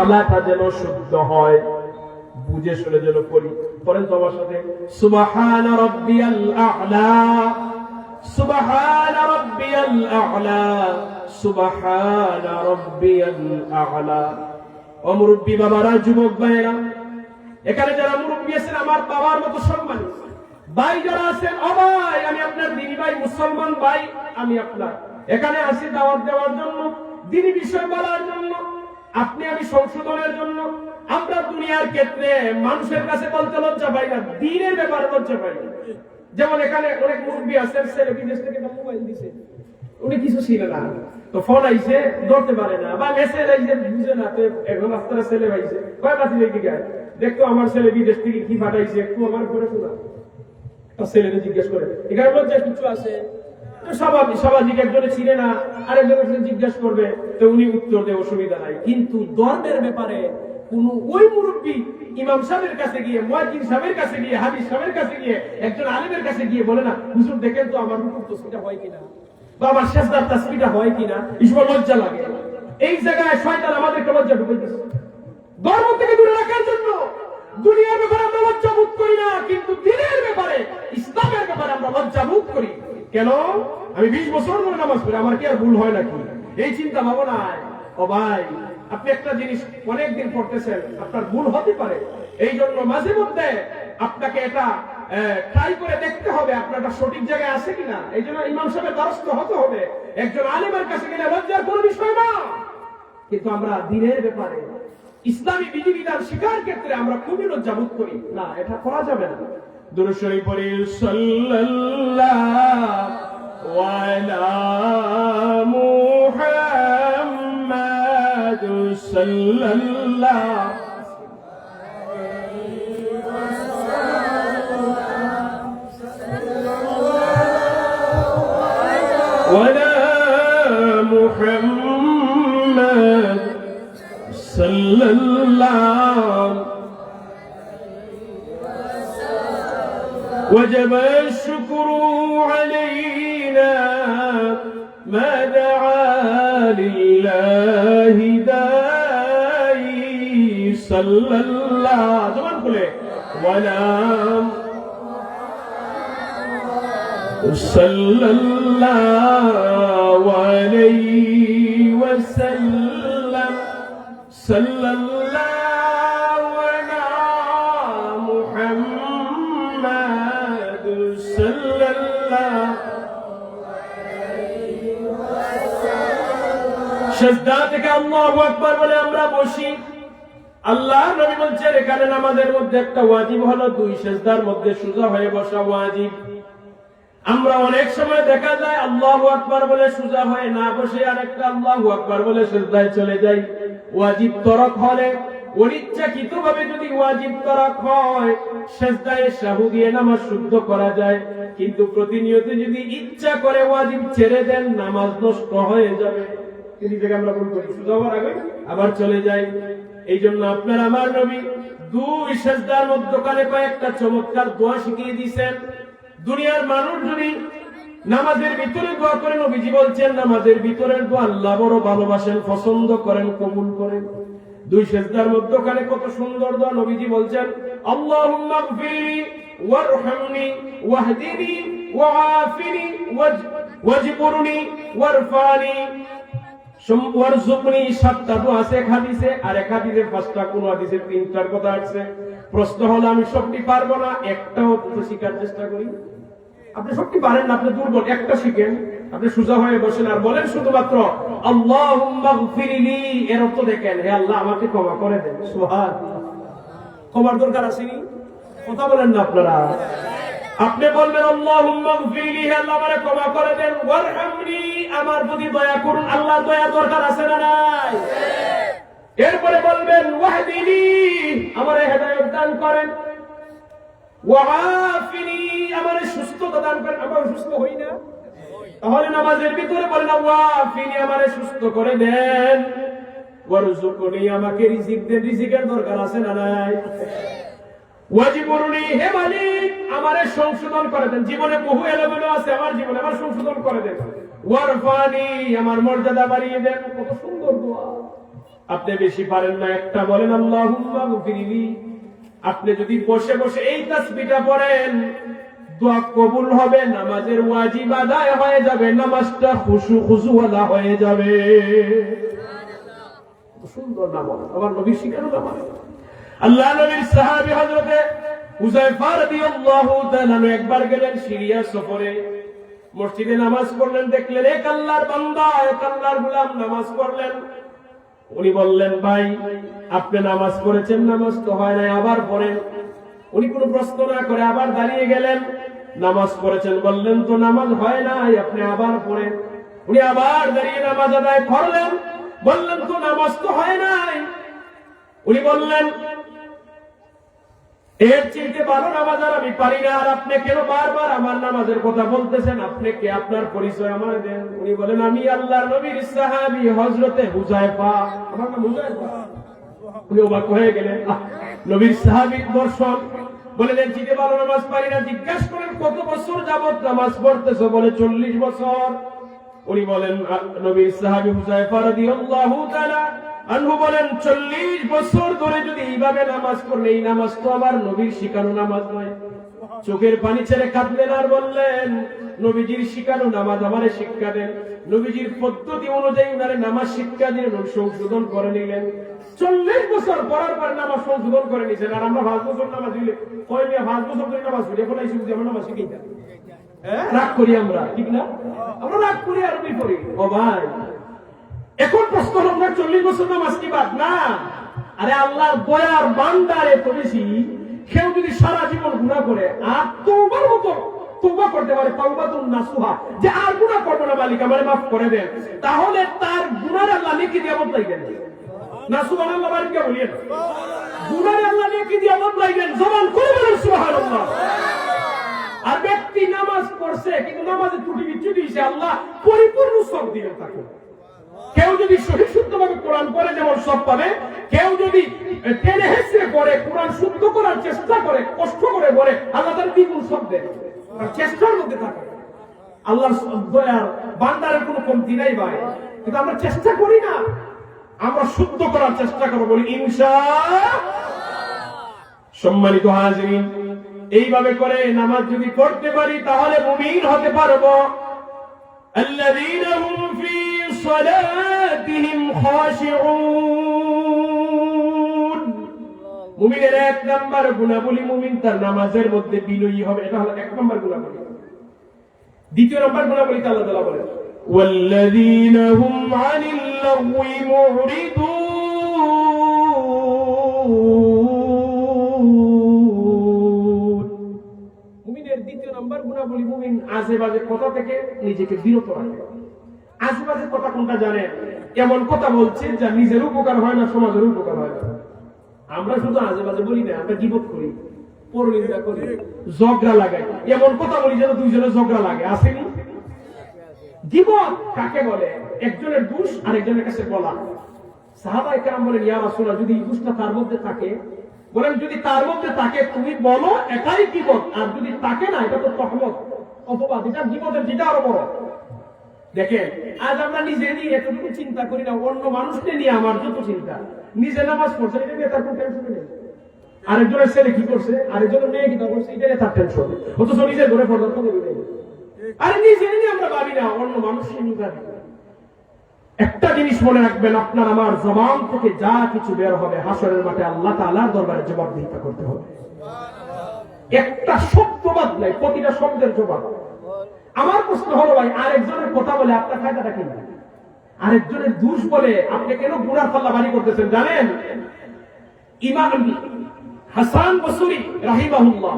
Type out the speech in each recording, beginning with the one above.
আলাটা যেন শুদ্ধ হয়। বুঝে শুনে যেন করি পরেন তো আমার সাথে, সুবাহান সুবাহান সুবাহান ও বাবারা, যুবক ভাইয়েরা, এখানে যারা মুরব্বী আছেন, আমার বাবার মতো সম্মানী। ভাই যারা আছেন ভাই, আমি আপনার দিনী ভাই, মুসলমান ভাই, আমি আপনার। এখানে আসি দাওয়াত দেওয়ার জন্য, দিনী বিষয় বলার জন্য সংশোধনের জন্য আমরা দুনিয়ার ক্ষেত্রে মানুষের কাছে বলতে লজ্জা পাই না, দিনের ব্যাপারে লজ্জা পাই না। যেমন এখানে অনেক মুরব্বী আছেন ছেলে বিদেশ থেকে মোবাইল দিছে। উনি কিছু ছিল না। তো ফোন আইছে, ধরতে পারে না, বা মেসেজ আইছে, বুঝে না, তো এখন ছেলে পাইছে কয় দেখতো আমার ছেলে বিদেশ থেকে কি পাঠাইছে, একটু আমার করে শোনা। ছেলেকে জিজ্ঞেস করে, এখানে লজ্জা কিছু আছে? না জিজ্ঞেস করবে, তো উনি উত্তর দেয় অসুবিধা নাই। কিন্তু ধর্মের ব্যাপারে কোন ওই মুরব্বী ইমাম সাহেবের কাছে গিয়ে সাহেবের কাছে গিয়ে, হাদিস সাহেবের কাছে গিয়ে, একজন কাছে গিয়ে বলে না, হুজুর, দেখেন তো আমার হয় কিনা? বা আমার তাসবিটা হয় কিনা? ঈশ্বর লজ্জা লাগে। এই জায়গায় শয়তান আমাদেরকে লজ্জা ঢুকে ধর্ম থেকে দূরে রাখার জন্য দুনিয়ার ব্যাপারে আমরা লজ্জা বোধ করি না, কিন্তু দিনের ব্যাপারে, ইসলামের ব্যাপারে আমরা লজ্জা বোধ করি। কেন? আমি বিশ বছর ধরে নামাজ পড়ি, আমার কি আর ভুল হয় নাকি? এই চিন্তা ভাবনায়, ও ভাই, আপনি একটা জিনিস অনেকদিন পড়তেছেন আপনার ভুল হতে পারে। এই জন্য মাঝে মধ্যে আপনাকে এটা ট্রাই করে দেখতে হবে আপনারটা সঠিক জায়গায় আছে কিনা। এই জন্য ইমাম সাহেবের দ্বারস্থ হতে হবে। একজন আলিমের কাছে গেলে লজ্জার কোনো বিষয় না। কিন্তু আমরা দিনের ব্যাপারে ইসলামী বিধিবিধান শিকার ক্ষেত্রে আমরা খুবই লজ্জাবোধ করি। না, এটা করা যাবে না। দুরুশরী পড়ি সাল্লাল্লাহু আলা মুহাম্মাদ সাল্লাল্লাহু ولا وجب الشكر علينا ما دعا لله داعي صلى الله زمان صلى الله عليه وسلم. صلى الله সেজদা থেকে আল্লাহু আকবার বলে আমরা বসি। আল্লাহ নবী বলছেন, এখানে মধ্যে একটা ওয়াজিব হলো, দুই সেজদার মধ্যে সোজা হয়ে বসা ওয়াজিব। আমরা অনেক সময় দেখা যায় আকবার বলে সোজা হয়ে না বসে আরেকটা আল্লাহু আকবার বলে সেজদায় চলে যাই। ওয়াজিব তরক হলে অনিচ্ছাকৃত ভাবে যদি ওয়াজিব তরক হয়, সেজদায় শাহু দিয়ে নামাজ শুদ্ধ করা যায়। কিন্তু প্রতিনিয়ত যদি ইচ্ছা করে ওয়াজিব ছেড়ে দেন, নামাজ নষ্ট হয়ে যাবে। তিনি করি সোজা হওয়ার আগে, আবার চলে যাই। এই জন্য আপনার আমার নবী দুই সেজদার মধ্যকালে কয়েকটা চমৎকার দোয়া শিখিয়ে দিয়েছেন। দুনিয়ার মানুষ যদি নামাজের ভিতরে দোয়া করে, নবীজি বলছেন, নামাজের দোয়া আল্লাহ বড় ভালোবাসেন, পছন্দ করেন, কবুল করেন। দুই সেজদার মধ্যখানে কত সুন্দর দোয়া নবীজি বলছেন, আল্লাহুম্মা গফিরলি ওয়ারহামনি, ওয়াহদিনি ওয়াআফিনি ওয়ারফানি। তিনটার কথা আছে। প্রশ্ন হলো, আমি সবটি পারব না? একটাও শিখার চেষ্টা করি। আপনি সবটি পারেন না, আপনি দুর্বল। একটা শিখেন। আপনি সোজা হয়ে বসেন আর বলেন শুধুমাত্র গফিরলি। এর অর্থ দেখেন, হে আল্লাহ, আমাকে ক্ষমা করে দেন। সুবহান ক্ষমার দরকার কি কথা বলেন না আপনারা। আপনি বলবেন আল্লাহ, আমারে ক্ষমা করে দেন। ওয়ারহামনি, আমার প্রতি দয়া করুন। আল্লাহ দয়া দরকার আছে না নাই? এরপরে বলবেন ওয়াহদিনি আমারে হেদায়েত দান করেন। ওয়াআফিনি, আমারে সুস্থতা দান করেন। আমরা সুস্থ হই না? তাহলে নামাজের ভিতরে বলে বলেন, ওয়াআফিনি, আমারে সুস্থ করে দেন। ওয়ারজুকনি আমাকে রিজিক দেন। রিজিকের দরকার আছে না নাই? ওয়াজিবুরনি, হে মালিক আমারে সংশোধন করে দেন। জীবনে বহু এলোমেলো আছে, আমার জীবনে আমার সংশোধন করে দেন। ওয়ারফানি, আমার মর্যাদা বাড়িয়ে দেন। কত সুন্দর দোয়া। আপনি বেশি পারেন না, একটা বলেন, আল্লাহুম্মা গফিরলি। আপনি যদি বসে বসে এই তাসবিহটা পড়েন, দোয়া কবুল হবে, নামাজের ওয়াজিব আদায় হয়ে যাবে, নামাজটা খুশু খুশুওয়ালা হয়ে যাবে। সুন্দর নামাজ। আমার নবী শিখানো নামাজ। আল্লাহ নবীর সাহাবী হযরতে হুযায়ফা রাদিয়াল্লাহু তাআলা একবার গেলেন সিরিয়া সফরে। মসজিদে নামাজ পড়লেন, দেখলেন এক আল্লাহর বান্দা, এক আল্লাহর গোলাম নামাজ পড়লেন। উনি বললেন, ভাই, আপনি নামাজ পড়েছেন, নামাজ তো হয় নাই, আবার পড়েন। উনি কোনো প্রশ্ন না করে আবার দাঁড়িয়ে গেলেন। নামাজ পড়েছেন বললেন তো নামাজ হয় নাই, আপনি আবার পড়েন। উনি আবার দাঁড়িয়ে নামাজ আদায় করলেন, বললেন, তো নামাজ তো হয় নাই। উনি বললেন এর চিনতে ভালো নামাজ আর আমি পারি না, আর আপনি কেন বারবার আমার নামাজের কথা বলতেছেন? আপনি কে? আপনার পরিচয় আমার দেন। উনি বলেন, আমি আল্লাহর নবীর সাহাবী হযরতে হুযায়ফা আমার নাম হুযায়ফা উনি অবাক হয়ে গেলেন। নবীর সাহাবীর দর্শন। বলে দেন চিনতে ভালো নামাজ পারি না। জিজ্ঞাসা করেন, কত বছর যাবত নামাজ পড়তেছো? বলে, চল্লিশ বছর। উনি বলেন নবীর সাহাবী হুযায়ফা রাদিয়াল্লাহু তাআলা আনহু বলেন, চল্লিশ বছর ধরে যদি এইভাবে নামাজ পড়লে, এই নামাজ তো আবার নবীর শিখানো নামাজ নয়। চোখের পানি ছেড়ে কাঁদলেন আর বললেন, নবীজির শিখানো নামাজ আমারে শিক্ষা দেন। নবীজির পদ্ধতি অনুযায়ী উনারে নামাজ শিক্ষা দিলেন সংশোধন করে নিলেন। চল্লিশ বছর পড়ার পর নামাজ সংশোধন করে নিয়েছেন আর আমরা পাঁচ বছর নামাজ দিলে, কয় মেয়ে, পাঁচ বছর ধরে নামাজ পড়ি, এখন এই সুবিধা আমরা নামাজ শিখি না। হ্যাঁ? রাগ করি আমরা, ঠিক না? আমরা রাগ করি আর করি ও ভাই এখন প্রশ্ন না চল্লিশ বছর নামাজ কি বাদ না? আরে আল্লাহর দয়ার বান্দার বেশি কেউ যদি সারা জীবন গুণা করে, আর তোমার মতো তোবা করতে পারে নাসুহা, যে আর গুনাহ না মালিক, আমারে মাফ করে দেন। তাহলে তার আল্লাহ নেকি দিয়ে বদলাই দেন কে আল্লাহ নেকি দিয়ে জবান করে বলেন, সুবহানাল্লাহ। আর ব্যক্তি নামাজ পড়ছে, কিন্তু নামাজের ত্রুটি বিচ্ছুটি দিয়েছে আল্লাহ পরিপূর্ণ সব দিলেন তাকে। কেউ যদি সহি শুদ্ধভাবে কোরআন পড়ে যেমন সব পাবে কেউ যদি টেনে হেসড়ে পড়ে কোরআন শুদ্ধ করার চেষ্টা করে কষ্ট করে পড়ে আল্লাহ তার দ্বিগুণ সব দেয় আর চেষ্টার মধ্যে থাকে আল্লাহর দয়ার বান্দারের কোনো কমতি নাই ভাই কিন্তু আমরা চেষ্টা করি না আমরা শুদ্ধ করার চেষ্টা করবো বলি ইনশা সম্মানিত হাজিরিন এইভাবে করে নামাজ যদি পড়তে পারি তাহলে মুমিন হতে পারবো الذين هم في صلاتهم خاشعون মুমিনের এক নাম্বার গুণাবলী মুমিন তার নামাজের মধ্যে বিনয়ী হবে এটা হলো এক নাম্বার গুণাবলী দ্বিতীয় নাম্বার গুণাবলী আল্লাহ তাআলা বলেন والذين هم عن اللغو معرضون মুমিনের দ্বিতীয় নাম্বার গুণাবলী মুমিন আজে বাজে কথা থেকে নিজেকে বিরত রাখে আজে কথা কোনটা জানেন এমন কথা বলছে যা নিজের উপকার হয় না সমাজের উপকার হয় না। আমরা শুধু আজে বাজে বলি না, আমরা গিবত করি, পরনিন্দা করি, ঝগড়া লাগাই। এমন কথা বলি যেন দুইজনের ঝগড়া লাগে, আসেনি? গিবত কাকে বলে? একজনের দোষ আরেকজনের কাছে বলা। সাহাবাই কেরাম বলেন, ইয়া রাসূলুল্লাহ, যদি দোষটা তার মধ্যে থাকে? বলেন, যদি তার মধ্যে থাকে, তুমি বলো এটাই গিবত, আর যদি থাকে না, এটা তো তহমত, অপবাদ, এটা গিবতের যেটা আরও বড়। দেখেন, আজ আমরা নিজে নিয়ে এতটুকু চিন্তা করি না, অন্য মানুষকে নিয়ে আমার যত চিন্তা। নিজে নামাজ পড়ছে, এটা নিয়ে তার কোনো টেনশন নেই। আরেকজনের ছেলে কি করছে, আরেকজনের মেয়ে কি করছে এটা নিয়ে তার টেনশন অথচ পড়ার কথা বলি আরে নিজে নিয়ে আমরা ভাবি না, অন্য মানুষকে নিয়ে ভাবি। একটা জিনিস মনে রাখবেন, আপনার আমার জবান থেকে যা কিছু বের হবে, হাসরের মাঠে আল্লাহ তাআলার দরবারে জবাবদিহিতা করতে হবে। একটা শব্দ বাদ নাই, প্রতিটা শব্দের জবাব। আমার প্রশ্ন হলো ভাই, আরেকজনের কথা বলে আপনার ফায়দাটা কি? আরেকজনের দোষ বলে আপনি কেন গুনার পাল্লা বাড়ি করতেছেন, জানেন? ইমাম হাসান বসুরি রাহিমাহুল্লাহ,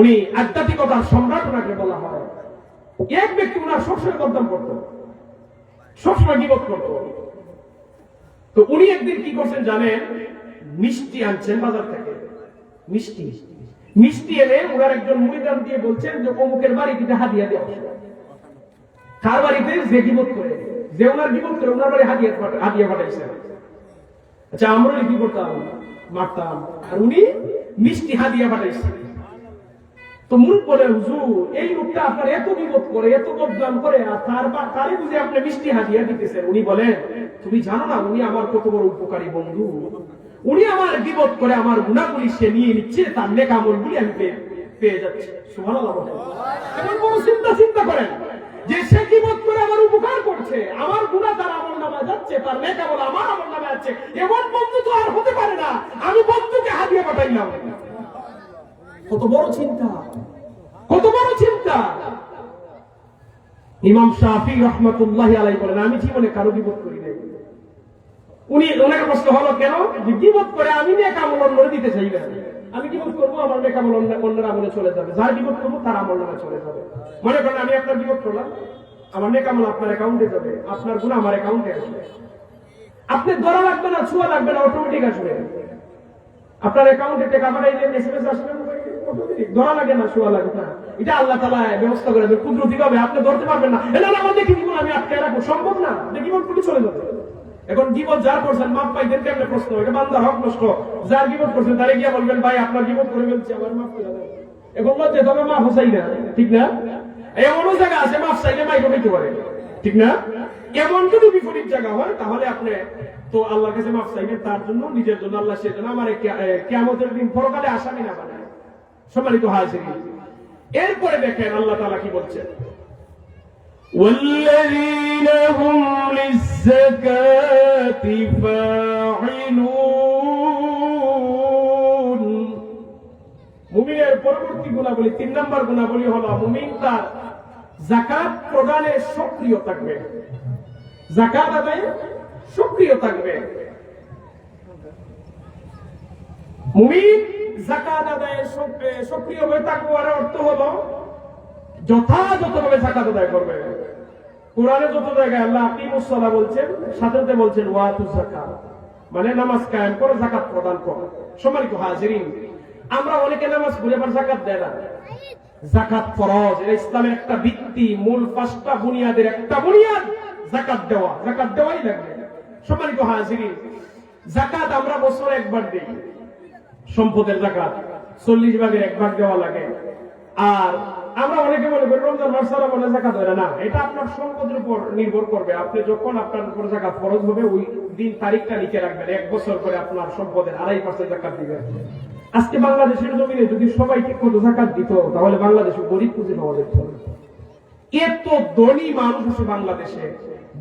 উনি আধ্যাত্মিকতার সম্রাট ওনাকে বলা হয়। এক ব্যক্তি ওনার সবসময় বদনাম করতো, সবসময় বিপদ করতো। তো উনি একদিন কি করছেন জানেন? মিষ্টি আনছেন বাজার থেকে। মিষ্টি মিষ্টি। এনে ওনার একজন মহিদান দিয়ে বলছেন যে অমুকের বাড়িতে হাদিয়া দেওয়া কার বাড়িতে যে বিপদ করে, যে ওনার বিপদ করে ওনার বাড়ি হাদিয়া পাঠা- হাদিয়া পাঠাইছেন আচ্ছা আমরা কি করতাম মারতাম, আর উনি মিষ্টি হাদিয়া পাঠাইছেন তো মুরুখ বলে, হুজুর, এই লোকটা আপনার এত বিপদ করে, এত বদনাম করে, আর তার বা বুঝে আপনি মিষ্টি হাজিয়া দিতেছেন। উনি বলেন, তুমি জানো না, উনি আমার কত বড় উপকারী বন্ধু। উনি আমার বিপদ করে আমার গুণাগুলি সে নিয়ে নিচ্ছে, তার নেকামলগুলি আমি পেয়ে পেয়ে যাচ্ছি। এমন বড় চিন্তা চিন্তা করেন যে সে বিপদ করে আমার উপকার করছে, আমার গুণা তার আমল নামায় যাচ্ছে, তার নেকামল আমার আমল নামায় যাচ্ছে। এমন বন্ধু তো আর হতে পারে না। আমি বন্ধুকে হাতিয়ে পাঠাইলাম। কত বড় চিন্তা। কত বড় চিন্তা। ইমাম শাফি রহমতুল্লাহ আলাই বলেন, আমি জীবনে কারও বিপদ করি নাই। উনি ওনাকে প্রশ্ন হলো কেন? বিপদ করে আমি নেক আমল অন্য দিতে চাই না। আমি বিপদ করব আমার নেক আমল অন্যের আমলে চলে যাবে। যার বিপদ করব তার আমল নামে চলে যাবে। মনে করেন আমি আপনার বিপদ করলাম। আমার নেক আমল আপনার অ্যাকাউন্টে যাবে। আপনার গুণ আমার অ্যাকাউন্টে আসবে। আপনি ধরা লাগবে না ছোঁয়া লাগবে না অটোমেটিক আসবে। আপনার অ্যাকাউন্টে টাকা পাঠাইলে এসএমএস আসবে automatic, ধরা লাগে না শোয়া লাগে না। এটা আল্লাহ তালা ব্যবস্থা করে দেবে। কুদরতি হবে আপনি ধরতে পারবেন না। এটা আমার দেখি জীবন আমি আটকে রাখব। সম্ভব না। দেখি জীবন চলে যাবে। এখন জীবন যার করছেন, মাপ পাইতেন কেমনে প্রশ্ন? এটা বান্দার হক নষ্ট। যার জীবন করছেন, তারে গিয়ে বলবেন, ভাই, আপনার জীবন করে ফেলছে, আমার মাফ করে এখন লজ্জা তবে মাফ হোসাই না ঠিক না? এমনও জায়গা আছে মাফ চাইলে মাইক হইতে পারে, ঠিক না? এমন যদি বিপরীত জায়গা হয়, তাহলে আপনি তো আল্লাহর কাছে মাফ চাইবেন, তার জন্য নিজের জন্য আল্লাহ সেজন্য আমার কেমতের দিন পরকালে আসামি না বানায়। সম্মানিত হাজির এরপরে দেখেন আল্লাহ তালা কি বলছেন। والذين هم للزكاة فاعلون মুমিনের পরবর্তী গুণাবলী তিন নম্বর গুণাবলী হলো মুমিন তার জাকাত প্রদানে সক্রিয় থাকবে জাকাত আদায়ে সক্রিয় থাকবে মুমিন জাকাত আদায়ে সক- এ, সক্রিয় হয়ে থাকবো আর অর্থ হলো যথাযথভাবে জাকাত আদায় করবে কোরআনে যত জায়গায় আল্লাহ আপনি মুসলা বলছেন, সাথে বলছেন, ওয়াতু জাকাত মানে নামাজ কায়েম করো জাকাত প্রদান করো। সম্মানিত হাজিরিন, আমরা অনেকে নামাজ পড়ে আবার জাকাত দেয় না। জাকাত ফরজ, এটা ইসলামের একটা ভিত্তি, মূল পাঁচটা বুনিয়াদের একটা বুনিয়াদ জাকাত দেওয়া। জাকাত দেওয়াই লাগবে। সম্মানিত হাজিরিন জাকাত আমরা বছরে একবার দিই। সম্পদের জাকাত চল্লিশ ভাগের এক ভাগ দেওয়া লাগে। আর আমরা অনেকে মনে করি রমজান মাস ছাড়া মনে জাকাত হয় না। এটা আপনার সম্পদের উপর নির্ভর করবে। আপনি যখন আপনার উপর জাকাত ফরজ হবে, ওই দিন তারিখটা লিখে রাখবেন। এক বছর পরে আপনার সম্পদের আড়াই পার্সেন্ট জাকাত দিবেন আজকে বাংলাদেশের জমিনে যদি সবাই ঠিক মতো জাকাত দিত, তাহলে বাংলাদেশে গরিব পুঁজি পাওয়া যেত এত ধনী মানুষ আছে বাংলাদেশে।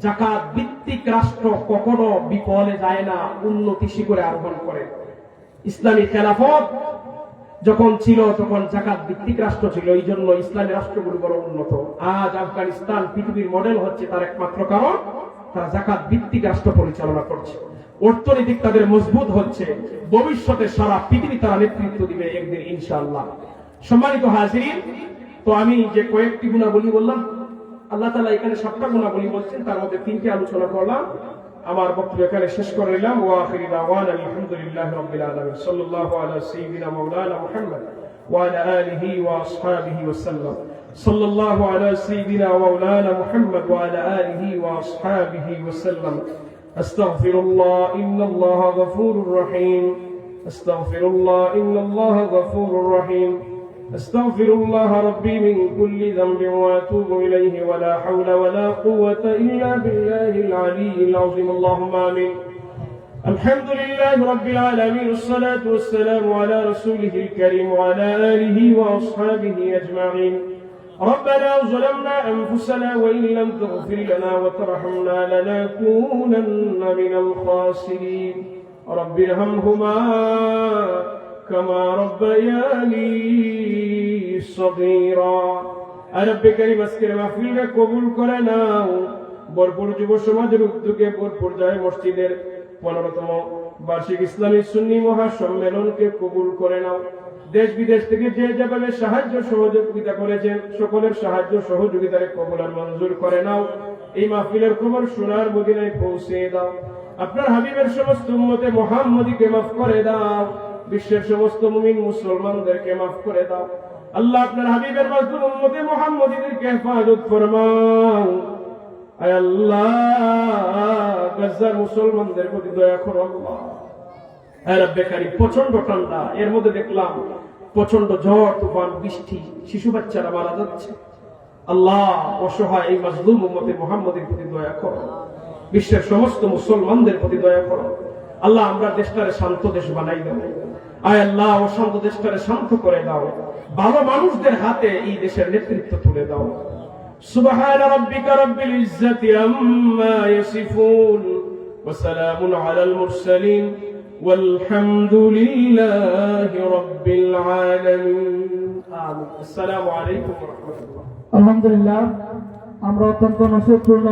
জাকাত ভিত্তিক রাষ্ট্র কখনো বিফলে যায় না, উন্নতি শিখরে আরোহণ করে। ইসলামী খেলাফত যখন ছিল, তখন জাকাত ভিত্তিক রাষ্ট্র ছিল, এই জন্য ইসলামী রাষ্ট্রগুলো বড় উন্নত। আজ আফগানিস্তান পৃথিবীর মডেল হচ্ছে তার একমাত্র কারণ, তারা জাকাত ভিত্তিক রাষ্ট্র পরিচালনা করছে। অর্থনৈতিক তাদের মজবুত হচ্ছে, ভবিষ্যতে সারা পৃথিবী তারা নেতৃত্ব দিবে একদিন, ইনশাআল্লাহ। সম্মানিত হাজির তো আমি যে কয়েকটি গুণাবলী বললাম, আল্লাহ তালা এখানে সাতটা গুণাবলী বলছেন, তার মধ্যে তিনটি আলোচনা করলাম। আমার বক্তব্য এখানে শেষ করে নিলাম ওয়া আখিরি দাওয়ানা আলহামদুলিল্লাহি রাব্বিল আলামিন সাল্লাল্লাহু আলা সাইয়্যিদিনা মাওলানা মুহাম্মদ ওয়া আলা আলিহি ওয়া আসহাবিহি ওয়া সাল্লাম সাল্লাল্লাহু আলা সাইয়্যিদিনা মাওলানা মুহাম্মদ ওয়া আলা আলিহি ওয়া আসহাবিহি ওয়া সাল্লাম আস্তাগফিরুল্লাহ ইন্নাল্লাহা গফুরুর রহিম আস্তাগফিরুল্লাহ ইন্নাল্লাহা গফুরুর রহিম أستغفر الله ربي من كل ذنب وأتوب إليه ولا حول ولا قوة إلا بالله العلي العظيم. اللهم آمين. الحمد لله رب العالمين والصلاة والسلام على رسوله الكريم وعلى آله وأصحابه أجمعين. ربنا ظلمنا أنفسنا وإن لم تغفر لنا وترحمنا لنكونن من الخاسرين. رب ارحمهما. كما ربياني صغيرا রব্বে কারিম আজকের মাহফিলকে কবুল করে নাও বরপুর যুব সমাজের উদ্যোগে বরপুর যায় মসজিদের পনেরোতম বার্ষিক ইসলামী সুন্নি মহাসম্মেলনকে কবুল করে নাও দেশ বিদেশ থেকে যে যেভাবে সাহায্য সহযোগিতা করেছেন সকলের সাহায্য সহযোগিতারে কবুল আর মঞ্জুর করে নাও এই মাহফিলের খবর সোনার মদিনায় পৌঁছে দাও আপনার হাবিবের সমস্ত উম্মতে মোহাম্মদীকে মাফ করে দাও বিশ্বের সমস্ত মুমিন মুসলমানদেরকে মাফ করে দাও। আল্লাহ আপনার হাবিবের মাজলুম উম্মতে মুহাম্মদীদেরকে হেফাজত ফরমাও। আয় আল্লাহ মুসলমানদের প্রতি দয়া করো আল্লাহ। আয় প্রচণ্ড ঠান্ডা, এর মধ্যে দেখলাম প্রচণ্ড ঝড় তুফান, বৃষ্টি, শিশু বাচ্চারা মারা যাচ্ছে। আল্লাহ অসহায় এই মাজলুম উম্মতে মুহাম্মদের প্রতি দয়া করো। বিশ্বের সমস্ত মুসলমানদের প্রতি দয়া করো। আল্লাহ আমরা দেশটারে শান্ত দেশ বানাই দাও আয় আল্লাহ অশান্ত দেশটারে শান্ত করে দাও ভালো মানুষদের হাতে এই দেশের নেতৃত্ব তুলে দাও سبحان ربك رب العزة عما يصفون وسلام على المرسلين والحمد لله رب العالمين آمين السلام عليكم ورحمة الله আলহামদুলিল্লাহ আমরা অত্যন্ত নসিবপূর্ণ